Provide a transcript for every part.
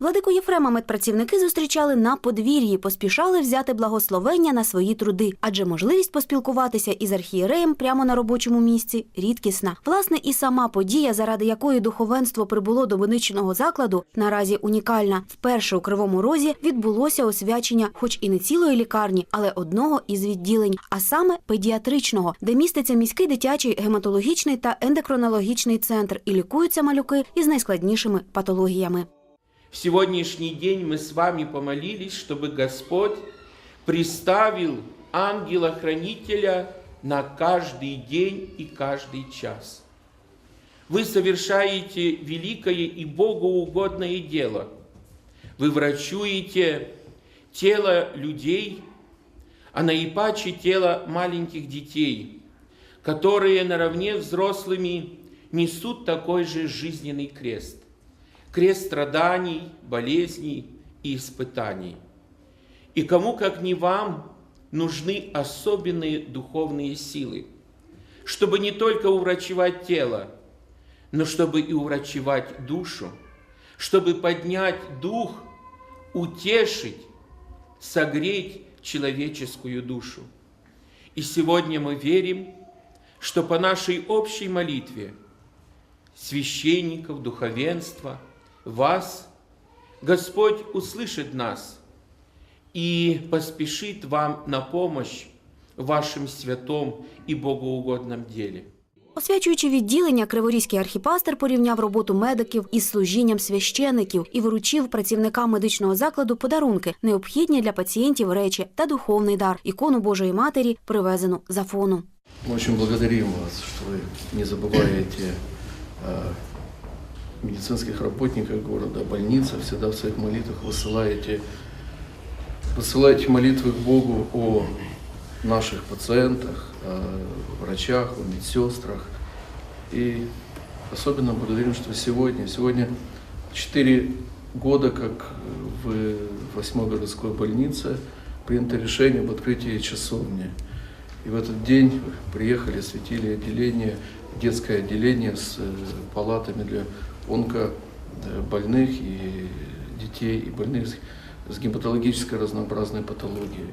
Владику Єфрема медпрацівники зустрічали на подвір'ї, поспішали взяти благословення на свої труди, адже можливість поспілкуватися із архієреєм прямо на робочому місці рідкісна. Власне, і сама подія, заради якої духовенство прибуло до медичного закладу, наразі унікальна. Вперше у Кривому Розі відбулося освячення, хоч і не цілої лікарні, але одного із відділень, а саме педіатричного, де міститься міський дитячий гематологічний та ендокринологічний центр і лікуються малюки із найскладнішими патологіями. В сегодняшний день мы с вами помолились, чтобы Господь приставил ангела-хранителя на каждый день и каждый час. Вы совершаете великое и богоугодное дело. Вы врачуете тело людей, а наипаче тело маленьких детей, которые наравне взрослыми несут такой же жизненный крест крест страданий, болезней и испытаний. И кому, как не вам, нужны особенные духовные силы, чтобы не только уврачевать тело, но чтобы и уврачевать душу, чтобы поднять дух, утешить, согреть человеческую душу. И сегодня мы верим, что по нашей общей молитве священников, духовенства, вас, Господь услышит нас и поспешит вам на помощь в вашем святом и богоугодном деле. Освячуючи відділення, криворізький архіпастер порівняв роботу медиків із служінням священиків і вручив працівникам медичного закладу подарунки, необхідні для пацієнтів речі та духовний дар ікону Божої Матері, привезену з Афону. Мы очень благодарим вас, что вы не забываете о медицинских работниках города, больницах, всегда в своих молитвах высылаете, высылаете молитвы к Богу о наших пациентах, о врачах, о медсестрах. И особенно благодарим, что сегодня, сегодня 4 года, как в 8 городской больнице принято решение об открытии часовни. И в этот день приехали, осветили отделение, детское отделение с э, палатами для онкобольных и детей, и больных с гематологической разнообразной патологией.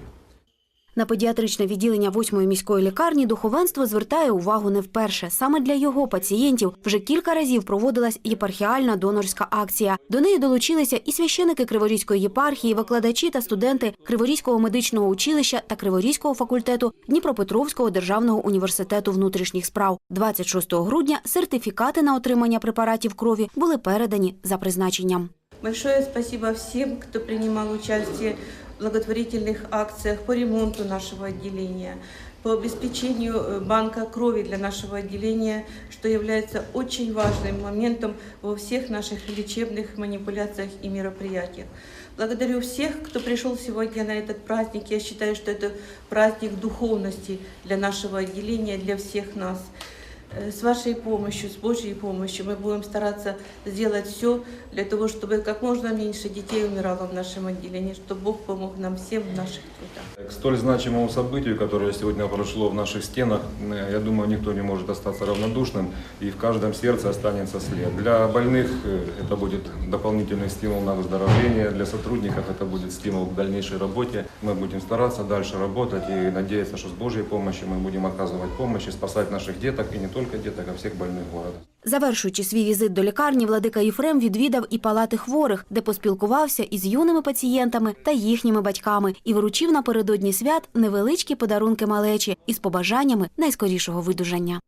На педіатричне відділення восьмої міської лікарні духовенство звертає увагу не вперше. Саме для його пацієнтів вже кілька разів проводилась єпархіальна донорська акція. До неї долучилися і священики Криворізької єпархії, викладачі та студенти Криворізького медичного училища та Криворізького факультету Дніпропетровського державного університету внутрішніх справ. 26 грудня сертифікати на отримання препаратів крові були передані за призначенням. Большое спасибо всем, кто принимал участие в благотворительных акциях по ремонту нашего отделения, по обеспечению э, банка крови для нашего отделения, что является очень важным моментом во всех наших лечебных манипуляциях и мероприятиях. Благодарю всех, кто пришел сегодня на этот праздник. Я считаю, что это праздник духовности для нашего отделения, для всех нас. Э, С вашей помощью, с Божьей помощью мы будем стараться сделать все для того, чтобы как можно меньше детей умирало в нашем отделении, чтобы Бог помог нам всем в наших трудах. К столь значимому событию, которое сегодня прошло в наших стенах, э, я думаю, никто не может остаться равнодушным, и в каждом сердце останется след. Для больных э, это будет дополнительный стимул на выздоровление, для сотрудников это будет стимул к дальнейшей работе. Мы будем стараться дальше работать и надеяться, что с Божьей помощью мы будем оказывать помощь и спасать наших деток, и не только деток, а всіх больних міста. Завершуючи свій візит до лікарні, владика Єфрем відвідав і палати хворих, де поспілкувався із юними пацієнтами та їхніми батьками і вручив напередодні свят невеличкі подарунки малечі із побажаннями найскорішого видужання.